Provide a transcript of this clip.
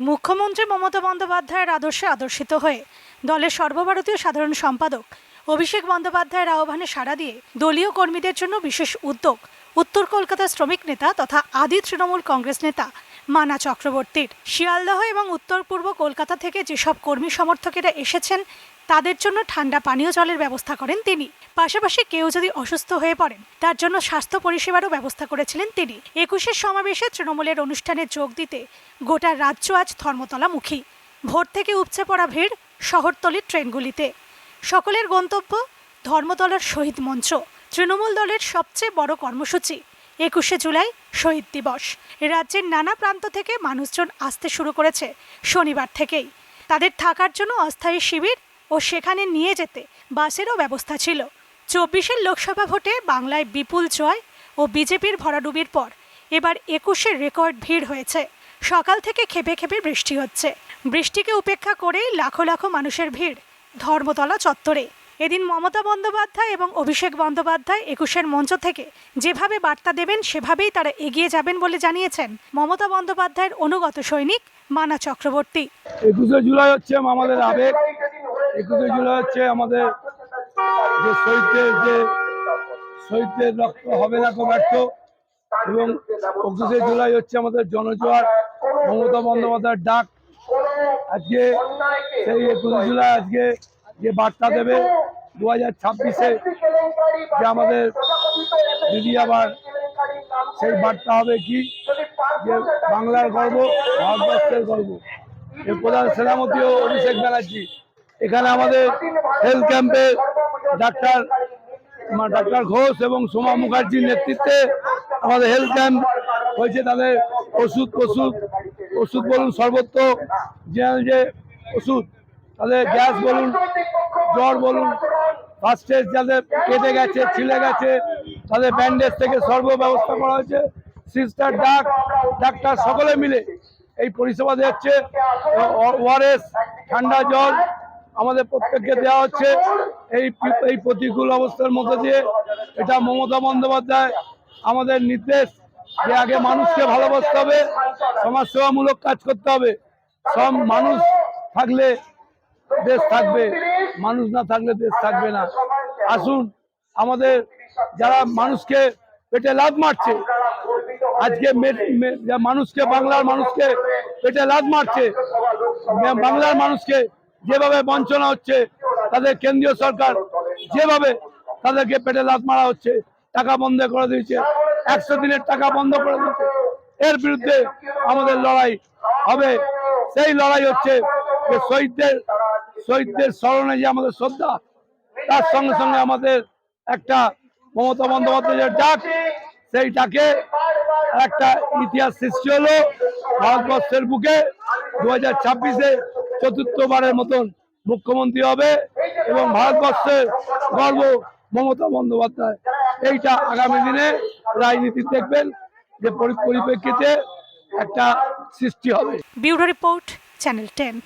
মুখ্যমন্ত্রী মমতা বন্দ্যোপাধ্যায়ের আদর্শে আদর্শিত হয়ে দলের সর্বভারতীয় সাধারণ সম্পাদক অভিষেক বন্দ্যোপাধ্যায়ের আহ্বানে সাড়া দিয়ে দলীয় কর্মীদের জন্য বিশেষ উদ্যোগ উত্তর কলকাতার শ্রমিক নেতা তথা আদি তৃণমূল কংগ্রেস নেতা মানা চক্রবর্তীর। শিয়ালদহ এবং উত্তর পূর্ব কলকাতা থেকে যেসব কর্মী সমর্থকেরা এসেছেন, তাদের জন্য ঠান্ডা পানীয় জলের ব্যবস্থা করেন তিনি। পাশাপাশি কেউ যদি অসুস্থ হয়ে পড়েন, তার জন্য স্বাস্থ্য পরিষেবারও ব্যবস্থা করেছিলেন তিনি। একুশের সমাবেশে তৃণমূলের অনুষ্ঠানে যোগ দিতে গোটা রাজ্য আজ ধর্মতলামুখী। ভোর থেকে উপচে পড়া ভিড় শহরতলির ট্রেনগুলিতে। সকলের গন্তব্য ধর্মতলার শহীদ মঞ্চ। তৃণমূল দলের সবচেয়ে বড় কর্মসূচি একুশে জুলাই শহীদ দিবস। রাজ্যের নানা প্রান্ত থেকে মানুষজন আসতে শুরু করেছে শনিবার থেকেই। তাদের থাকার জন্য অস্থায়ী শিবির ও সেখানে নিয়ে যেতে বাসেরও ব্যবস্থা ছিল। চব্বিশের লোকসভা ভোটে বাংলায় বিপুল জয় ও বিজেপির ভরাডুবির পর এবার একুশের রেকর্ড ভিড় হয়েছে। সকাল থেকে খেপে খেপে বৃষ্টি হচ্ছে। বৃষ্টিকে উপেক্ষা করেই লাখো লাখো মানুষের ভিড় ধর্মতলা চত্বরে। এদিন মমতা বন্দ্যোপাধ্যায় এবং অভিষেক বন্দ্যোপাধ্যায় একুশের মঞ্চ থেকে যেভাবে বার্তা দেবেন, সেভাবেই তারা এগিয়ে যাবেন বলে জানিয়েছেন মমতা বন্দ্যোপাধ্যায়ের অনুগত সৈনিক মানা চক্রবর্তী। একুশে জুলাই হচ্ছে আমাদের আবেগ। একুশে জুলাই হচ্ছে আমাদের যে শহীদদের যে শহীদদের রক্ত হবে না তো ব্যর্থ। এবং একুশে জুলাই হচ্ছে আমাদের জনজোয়ার, মমতা বন্দ্যোপাধ্যায়ের ডাক। আজকে সেই একুশে জুলাই আজকে যে বার্তা দেবে দু হাজার ছাব্বিশে যে আমাদের দিদি আবার সেই বার্তা হবে কি? যে বাংলার গর্ব, ভারতবর্ষের গর্ব। এর প্রধান সেনাপতিও অভিষেক ব্যানার্জি। এখানে আমাদের হেলথ ক্যাম্পে ডাক্তার ডাক্তার ঘোষ এবং সোমা মুখার্জির নেতৃত্বে আমাদের হেলথ ক্যাম্প হয়েছে তাদের ওষুধ ওষুধ ওষুধ বলুন সর্বত্র যে ওষুধ, তাদের গ্যাস বলুন, জ্বর বলুন ফার্স্ট এড যাদের কেটে গেছে, ছিলে গেছে, তাদের ব্যান্ডেজ থেকে সর্ব ব্যবস্থা করা হয়েছে। সিস্টার ডাক ডাক্তার সকলে মিলে এই পরিষেবা দিচ্ছে। ওআরএস ঠান্ডা জল আমাদের প্রত্যেককে দেওয়া হচ্ছে। এই এই প্রতিকূল অবস্থার মধ্যে দিয়ে এটা মমতা বন্দ্যোপাধ্যায় আমাদের নির্দেশ যে আগে মানুষকে ভালোবাসতে হবে, সমাজসেবামূলক কাজ করতে হবে। সব মানুষ থাকলে দেশ থাকবে। মানুষ না থাকলে দেশ থাকবে না। আসুন, আমাদের যারা মানুষকে পেটে লাদ মারছে, আজকে মানুষকে, বাংলার মানুষকে পেটে লাদ মারছে বাংলার মানুষকে যেভাবে বঞ্চনা হচ্ছে, তাদের কেন্দ্রীয় সরকার যেভাবে তাদেরকে পেটে লাদ মারা হচ্ছে, টাকা বন্ধ করে দিয়েছে, একশো দিনের টাকা বন্ধ করে দিয়েছে, এর বিরুদ্ধে আমাদের লড়াই হবে। সেই লড়াই হচ্ছে যে শহীদদের শহীদদের স্মরণে যে আমাদের শ্রদ্ধা, তার সঙ্গে সঙ্গে আমাদের একটা মমতা বন্দ্যোপাধ্যায়ের ডাক, সেই ডাকে একটা ইতিহাস সৃষ্টি হলো ভারতবর্ষের বুকে। দু হাজার ছাব্বিশে চতুর্থবারের মতন মুখ্যমন্ত্রী হবে এবং ভারতবর্ষের গর্ব মমতা বন্দ্যোপাধ্যায়। এইটা আগামী দিনে রাজনীতি দেখবেন যে পরি- পরিপ্রেক্ষিতে একটা সৃষ্টি হবে। Bureau report, channel ten.